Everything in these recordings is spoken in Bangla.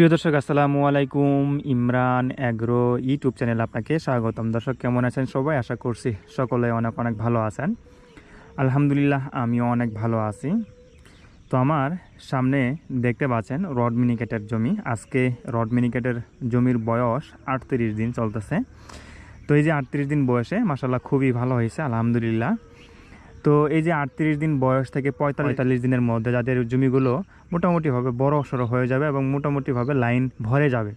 প্রিয় দর্শক, আসসালামু আলাইকুম। ইমরান অ্যাগ্রো ইউটিউব চ্যানেল আপনাকে স্বাগতম। দর্শক, কেমন আছেন সবাই? আশা করছি সকলে অনেক অনেক ভালো আছেন। আলহামদুলিল্লাহ, আমিও অনেক ভালো আছি। তো আমার সামনে দেখতে পাচ্ছেন রড মিনিকেটের জমি। আজকে রড মিনিকেটের জমির বয়স আটত্রিশ দিন চলতেছে। তো এই যে আটত্রিশ দিন বয়সে মাসাল্লাহ খুবই ভালো হয়েছে, আলহামদুলিল্লাহ। তো এই যে আটত্রিশ দিন বয়স থেকে পঁয়তাল্লিশ দিনের মধ্যে যাদের জমিগুলো মোটামুটিভাবে বড় সড়ো হয়ে যাবে এবং মোটামুটিভাবে লাইন ভরে যাবে।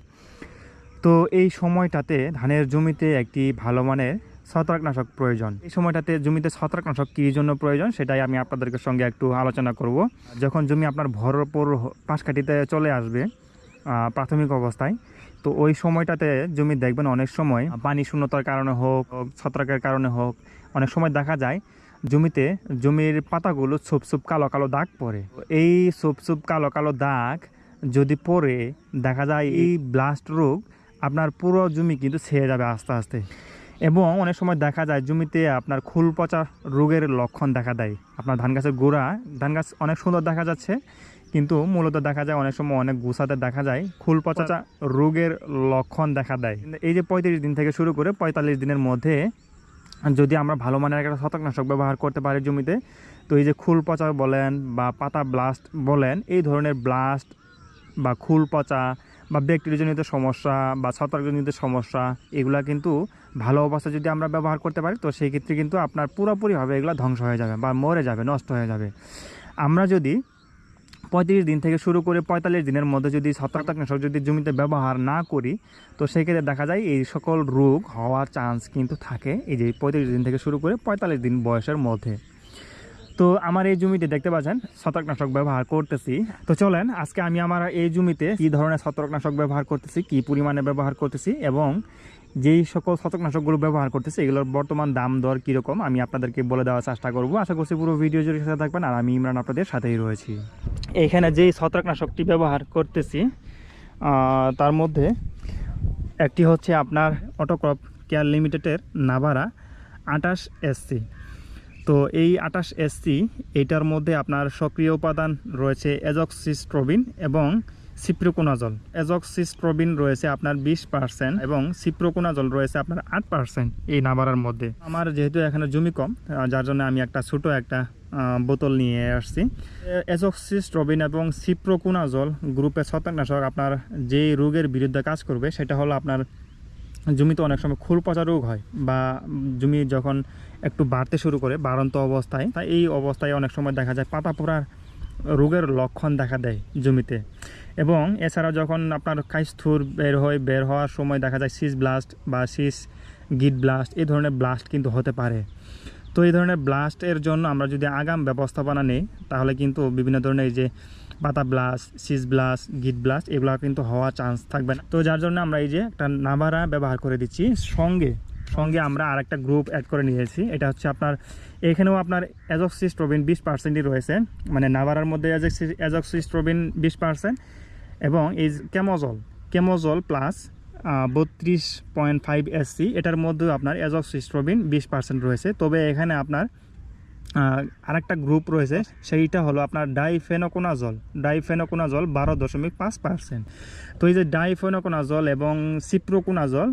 তো এই সময়টাতে ধানের জমিতে একটি ভালো মানের ছত্রাকনাশক প্রয়োজন। এই সময়টাতে জমিতে ছত্রাকনাশক কী জন্য প্রয়োজন সেটাই আমি আপনাদেরকে সঙ্গে একটু আলোচনা করব। যখন জমি আপনার ভরপুর পাশকাঠিতে চলে আসবে প্রাথমিক অবস্থায়, তো ওই সময়টাতে জমি দেখবেন অনেক সময় পানি শূন্যতার কারণে হোক, ছত্রাকের কারণে হোক, অনেক সময় দেখা যায় জমিতে জমির পাতাগুলো ছোপ ছোপ কালো কালো দাগ পড়ে। এই ছোপ ছোপ কালো কালো দাগ যদি পড়ে, দেখা যায় এই ব্লাস্ট রোগ আপনার পুরো জমি কিন্তু ছেয়ে যাবে আস্তে আস্তে। এবং অনেক সময় দেখা যায় জমিতে আপনার খুল পচা রোগের লক্ষণ দেখা দেয়। আপনার ধান গাছের গোড়া, ধান গাছ অনেক সুন্দর দেখা যাচ্ছে, কিন্তু মূলত দেখা যায় অনেক সময় অনেক গুছাতে দেখা যায় খুল পচা রোগের লক্ষণ দেখা দেয়। এই যে পঁয়ত্রিশ দিন থেকে শুরু করে পঁয়তাল্লিশ দিনের মধ্যে যদি আমরা ভালো মানের একটা ছত্রাকনাশক ব্যবহার করতে পারি জমিতে, তো এই যে খুল পচা বলেন বা পাতা ব্লাস্ট বলেন, এই ধরনের ব্লাস্ট বা খুল পচা বা ব্যাকটেরিয়াজনিত সমস্যা বা ছত্রাকজনিত সমস্যা, এগুলা কিন্তু ভালো অবস্থায় যদি আমরা ব্যবহার করতে পারি, তো সেই ক্ষেত্রে কিন্তু আপনার পুরোপুরিভাবে এগুলো ধ্বংস হয়ে যাবে বা মরে যাবে, নষ্ট হয়ে যাবে। আমরা যদি পঁয়ত্রিশ দিন থেকে শুরু করে পঁয়তাল্লিশ দিনের মধ্যে যদি ছত্রাকনাশক যদি জমিতে ব্যবহার না করি, তো সেক্ষেত্রে দেখা যায় এই সকল রোগ হওয়ার চান্স কিন্তু থাকে। এই যে পঁয়ত্রিশ দিন থেকে শুরু করে পঁয়তাল্লিশ দিন বয়সের মধ্যে। তো আমার এই জমিতে দেখতে পাচ্ছেন, ছত্রাকনাশক ব্যবহার করতেছি। তো চলেন, আজকে আমি আমার এই জমিতে কি ধরনের ছত্রাকনাশক ব্যবহার করতেছি, কি পরিমাণে ব্যবহার করতেছি এবং যেই সকল ছত্রাকনাশকগুলো ব্যবহার করতেছি, এগুলোর বর্তমান দাম দর কীরকম, আমি আপনাদেরকে বলে দেওয়ার চেষ্টা করব। আশা করছি পুরো ভিডিও জুড়ে সাথে থাকবেন আর আমি ইমরান আপনাদের সাথেই রয়েছি। এখানে যেই ছত্রাকনাশকটি ব্যবহার করতেছি তার মধ্যে একটি হচ্ছে আপনার অটোক্রপ কেয়ার লিমিটেডের নাভারা আটাশ এসসি। তো এই আটাশ এসসি এইটার মধ্যে আপনার সক্রিয় উপাদান রয়েছে এজক্সিস্ট্রোবিন এবং সিপ্রোকোনাজল। এজক্সিস্ট্রোবিন রয়েছে আপনার বিশ পার্সেন্ট এবং সিপ্রোকোনাজল রয়েছে আপনার আট পার্সেন্ট এই নাবারার মধ্যে। আমার যেহেতু এখানে জমি কম যার জন্য আমি একটা ছোট একটা বোতল নিয়ে আসছি। এজক্সিস্ট্রোবিন এবং সিপ্রোকোনাজল গ্রুপে ছত্রাকনাশক আপনার যেই রোগের বিরুদ্ধে কাজ করবে, সেটা হলো আপনার জমিতে অনেক সময় খুর পচা রোগ হয় বা জমি যখন একটু বাড়তে শুরু করে বাড়ন্ত অবস্থায়। তাই এই অবস্থায় অনেক সময় দেখা যায় পাতা পোড়ার রোগের লক্ষণ দেখা দেয় জমিতে। এবং এছাড়া যখন আপনার কাইস্থুর বের হয় বের হওয়ার সময় দেখা যায় সিস ব্লাস্ট বা সিস গিট ব্লাস্ট, এই ধরনের ব্লাস্ট কিন্তু হতে পারে। তো এই ধরনের ব্লাস্টের জন্য আমরা যদি আগাম ব্যবস্থাপনা নেই, তাহলে কিন্তু বিভিন্ন ধরনের এই যে পাতা ব্লাস্ট, সিস ব্লাস্ট, গিট ব্লাস্ট, এগুলো কিন্তু হওয়ার চান্স থাকবে না। তো যার জন্য আমরা এই যে একটা নাভারা ব্যবহার করে দিচ্ছি সঙ্গে সঙ্গে আমরা আরেকটা গ্রুপ অ্যাড করে নিয়েছি। এটা হচ্ছে আপনার এখানেও আপনার অ্যাজক্সিস্ট্রোবিন বিশ পার্সেন্টই রয়েছে। মানে নাভারার মধ্যে অ্যাজক্সিস্ট্রোবিন বিশ পার্সেন্ট এবং এই কেমোজল কেমোজল প্লাস বত্রিশ পয়েন্ট ফাইভ এসসি এটার মধ্যেও আপনার অ্যাজক্সিস্ট্রোবিন বিশ পার্সেন্ট রয়েছে। তবে এখানে আপনার আহ, আরেকটা গ্রুপ রয়েছে সেইটা হলো আপনার ডাইফেনোকোনাজল। ডাইফেনোকোনাজল বারো দশমিক পাঁচ পার্সেন্ট তো এই যে ডাইফেনোকোনাজল এবং সিপ্রোকোনাজল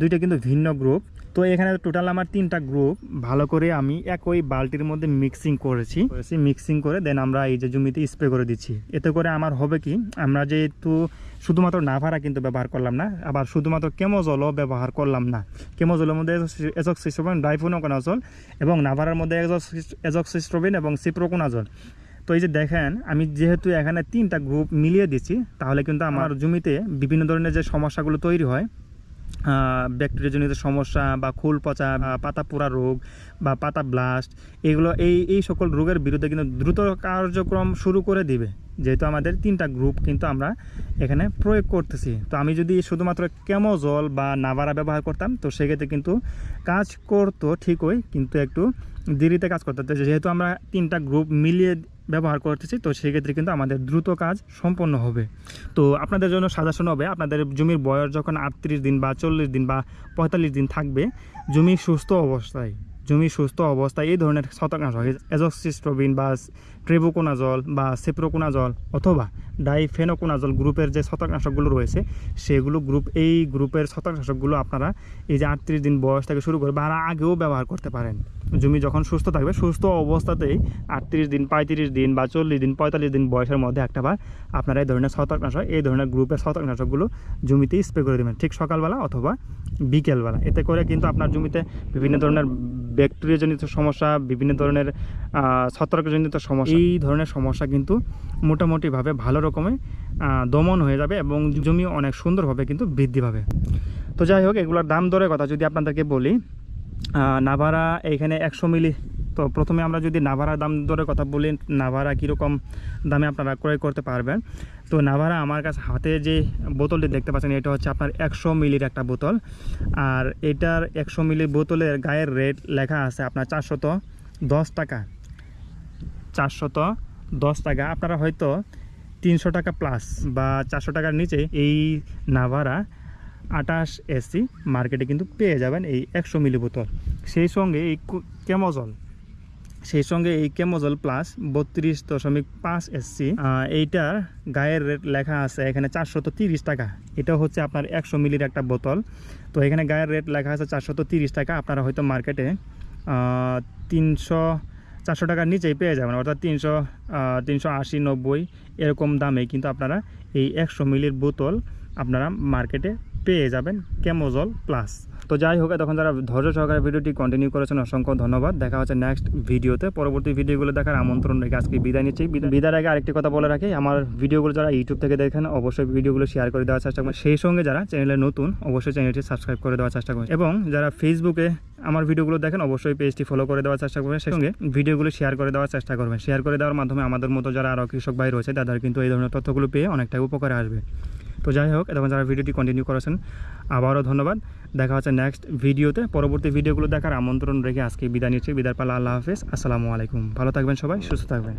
দুইটা কিন্তু ভিন্ন গ্রুপ তো এখানে টোটাল আমার তিনটা গ্রুপ ভালো করে আমি একই বালতির মধ্যে মিক্সিং করেছি। করেছি মিক্সিং করে দেন আমরা এই যে জমিতে স্প্রে করে দিচ্ছি। এতে করে আমার হবে কি, আমরা যেহেতু শুধুমাত্র নাভারা কিন্তু ব্যবহার করলাম না, আবার শুধুমাত্র কেমোজলও ব্যবহার করলাম না। কেমোজলের মধ্যে এজক্সিস্ট্রোবিন ডাইফোনোকোনাজল এবং নাভারার মধ্যে এজক্সিস্ট্রোবিন এবং সিপ্রোকোনাজল তো এই যে দেখেন, আমি যেহেতু এখানে তিনটা গ্রুপ মিলিয়ে দিচ্ছি, তাহলে কিন্তু আমার জমিতে বিভিন্ন ধরনের যে সমস্যাগুলো তৈরি হয় ব্যাকটেরিয়াজনিত সমস্যা বা খুল পচা পাতা পোড়া রোগ বা পাতা ব্লাস্ট এগুলো এই এই সকল রোগের বিরুদ্ধে কিন্তু দ্রুত কার্যক্রম শুরু করে দিবে। যেহেতু আমাদের তিনটা গ্রুপ কিন্তু আমরা এখানে প্রয়োগ করতেছি। তো আমি যদি শুধুমাত্র কেমোজল বা নাভারা ব্যবহার করতাম, তো সেক্ষেত্রে কিন্তু কাজ করতো ঠিকই, কিন্তু একটু দেরিতে কাজ করতে। যেহেতু আমরা তিনটা গ্রুপ মিলিয়ে ব্যবহার করতেছি, তো সেক্ষেত্রে কিন্তু আমাদের দ্রুত কাজ সম্পন্ন হবে। তো আপনাদের জন্য সাজেশন হবে, আপনাদের জমির বয়স যখন আটত্রিশ দিন বা চল্লিশ দিন বা পঁয়তাল্লিশ দিন থাকবে, জমি সুস্থ অবস্থায়, জমি সুস্থ অবস্থায় এই ধরনের ছত্রাকনাশক এজক্সিস্ট্রোবিন বা ট্রেবোকোনাজল বা সেপ্রোকোনাজল অথবা ডাইফেনোকোনাজল গ্রুপের যে শতকনাশকগুলো রয়েছে সেগুলো গ্রুপ এই গ্রুপের শতকনাশকগুলো আপনারা এই যে আটত্রিশ দিন বয়স থেকে শুরু করে বা আগেও ব্যবহার করতে পারেন। জমি যখন সুস্থ থাকবে সুস্থ অবস্থাতেই আটত্রিশ দিন পঁয়ত্রিশ দিন বা চল্লিশ দিন পঁয়তাল্লিশ দিন বয়সের মধ্যে একটা বার আপনারা এই ধরনের শতকনাশক এই ধরনের গ্রুপের শতকনাশকগুলো জমিতে স্প্রে করে দেবেন। ঠিক সকালবেলা অথবা বিকেলবেলা। এতে করে কিন্তু আপনার জমিতে বিভিন্ন ধরনের ব্যাকটেরিয়াজনিত সমস্যা বিভিন্ন ধরনের আহ, ছত্রাকজনিত সমস্যা এই ধরনের সমস্যা কিন্তু মোটামুটিভাবে ভালো রকমের আহ, দমন হয়ে যাবে এবং জমি অনেক সুন্দরভাবে কিন্তু বৃদ্ধি পাবে। তো যাই হোক এগুলোর দাম দরের কথা যদি আপনাদেরকে বলি নাভারা এইখানে একশো মিলি। তো প্রথমে আমরা যদি নাভারা দাম দরের কথা বলি নাভারা কীরকম দামে আপনারা ক্রয় করতে পারবেন? তো নাভারা আমার কাছে হাতে যে বোতলটি দেখতে পাচ্ছেন এটা হচ্ছে আপনার একশো মিলির একটা বোতল। আর এটার একশো মিলি বোতলের গায়ের রেট লেখা আছে আপনার চারশত দশ টাকা। চারশত দশ টাকা। আপনারা হয়তো তিনশো টাকা প্লাস বা চারশো টাকার নিচে এই নাভারা আটাশ এসি মার্কেটে কিন্তু পেয়ে যাবেন এই একশো মিলি বোতল সেই সঙ্গে এই কেমোজল সেই সঙ্গে এই কেমোজল প্লাস বত্রিশ দশমিক পাঁচ এসসি এইটার গায়ের রেট লেখা আছে এখানে চারশত তিরিশ টাকা। এটা হচ্ছে আপনার একশো মিলির একটা বোতল। তো এখানে গায়ের রেট লেখা আছে চারশত তিরিশ টাকা। আপনারা হয়তো মার্কেটে তিনশো চারশো টাকার নিচেই পেয়ে যাবেন, অর্থাৎ তিনশো তিনশো আশি, নব্বই, এরকম দামে কিন্তু আপনারা এই একশো মিলির বোতল আপনারা মার্কেটে পেয়ে যাবেন কেমোজল প্লাস। তো যাই হোক, তখন যারা ধৈর্য সহকারে ভিডিওটি কন্টিনিউ করেছেন, অসংখ্য ধন্যবাদ। দেখা হচ্ছে নেক্সট ভিডিওতে পরবর্তী ভিডিওগুলো দেখার আমন্ত্রণ রেখে আজকে বিদায় নিচ্ছি। বিদা- বিদায়ের আগে আরেকটি কথা বলে রাখি, আমার ভিডিওগুলো যারা ইউটিউব থেকে দেখেন, অবশ্যই ভিডিওগুলো শেয়ার করে দেওয়ার চেষ্টা করবেন। সেই সঙ্গে যারা চ্যানেলে নতুন, অবশ্যই চ্যানেলটি সাবস্ক্রাইব করে দেওয়ার চেষ্টা করবেন। এবং যারা ফেসবুকে আমার ভিডিওগুলো দেখেন, অবশ্যই পেজটি ফলো করে দেওয়ার চেষ্টা করবেন। সেই সঙ্গে ভিডিওগুলো শেয়ার করে দেওয়ার চেষ্টা করবেন। শেয়ার করে দেওয়ার মাধ্যমে আমাদের মতো যারা আরও কৃষক ভাই রয়েছে, তাদের কিন্তু এই ধরনের তথ্যগুলো পেয়ে অনেকটাই উপকারে আসবে। তো যাই হোক এখন যারা ভিডিওটি কন্টিনিউ করেছেন, আবারও ধন্যবাদ। দেখা হচ্ছে নেক্সট ভিডিওতে পরবর্তী ভিডিওগুলো দেখার আমন্ত্রণ রেখে আজকে বিদায় নিচ্ছি। বিদায় পালা আল্লাহ হাফিজ। আসসালামু আলাইকুম। ভালো থাকবেন সবাই, সুস্থ থাকবেন।